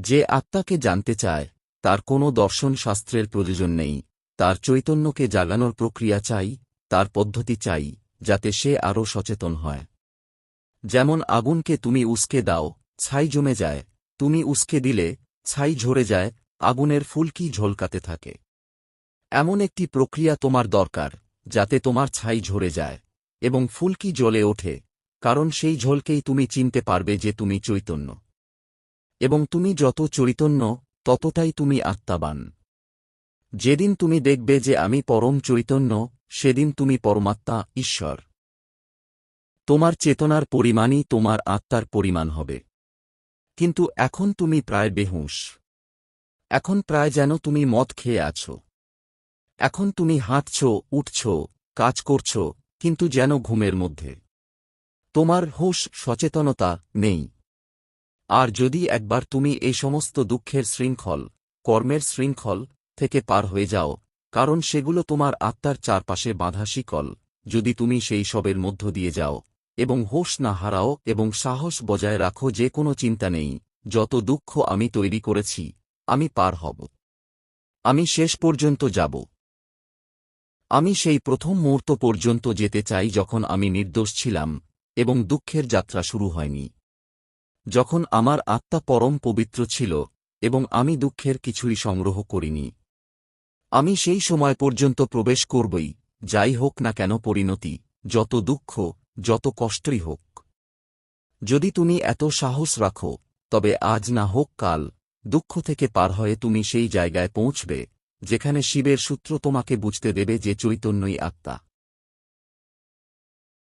যে আত্মাকে জানতে চায়, তার কোনো দর্শন শাস্ত্রের প্রয়োজন নেই। তার চৈতন্যকে জাগানোর প্রক্রিয়া চাই, তার পদ্ধতি চাই, যাতে সে আরও সচেতন হয়। যেমন আগুনকে তুমি উস্কে দাও, ছাই জমে যায়। তুমি উস্কে দিলে, ছাই ঝরে যায়, আগুনের ফুলকি ঝলকাতে থাকে। এমন একটি প্রক্রিয়া তোমার দরকার, যাতে তোমার ছাই ঝরে যায় এবং ফুলকি জ্বলে ওঠে, কারণ সেই ঝলকেই তুমি চিনতে পারবে যে তুমি চৈতন্য। এবং তুমি যত চৈতন্য ততটাই তুমি আত্মাবান। যেদিন তুমি দেখবে যে আমি পরম চৈতন্য সেদিন তুমি পরমাত্মা, ঈশ্বর। তোমার চেতনার পরিমাণই তোমার আত্মার পরিমাণ হবে। কিন্তু এখন তুমি প্রায় বেহুঁশ। এখন প্রায় যেন তুমি মদ খেয়ে আছো। এখন তুমি হাঁটছ, উঠছ, কাজ করছ, কিন্তু যেন ঘুমের মধ্যে। তোমার হুঁশ সচেতনতা নেই। আর যদি একবার তুমি এই সমস্ত দুঃখের শৃঙ্খল, কর্মের শৃঙ্খল থেকে পার হয়ে যাও, কারণ সেগুলো তোমার আত্মার চারপাশে বাঁধা শিকল, যদি তুমি সেই সবের মধ্য দিয়ে যাও, এবং হোশ না হারাও এবং সাহস বজায় রাখো যে কোনো চিন্তা নেই, যত দুঃখ আমি তৈরি করেছি, আমি পার হব। আমি শেষ পর্যন্ত যাব। আমি সেই প্রথম মুহূর্ত পর্যন্ত যেতে চাই যখন আমি নির্দোষ ছিলাম, এবং দুঃখের যাত্রা শুরু হয়নি। যখন আমার আত্মা পরম পবিত্র ছিল, এবং আমি দুঃখের কিছুই সংগ্রহ করিনি। আমি সেই সময় পর্যন্ত প্রবেশ করবই, যাই হোক না কেন পরিণতি, যত দুঃখ, যত কষ্টই হোক। যদি তুমি এত সাহস রাখো, তবে আজ না হোক কাল, দুঃখ থেকে পার হয়ে তুমি সেই জায়গায় পৌঁছবে, যেখানে শিবের সূত্র তোমাকে বুঝতে দেবে যে চৈতন্যই আত্মা।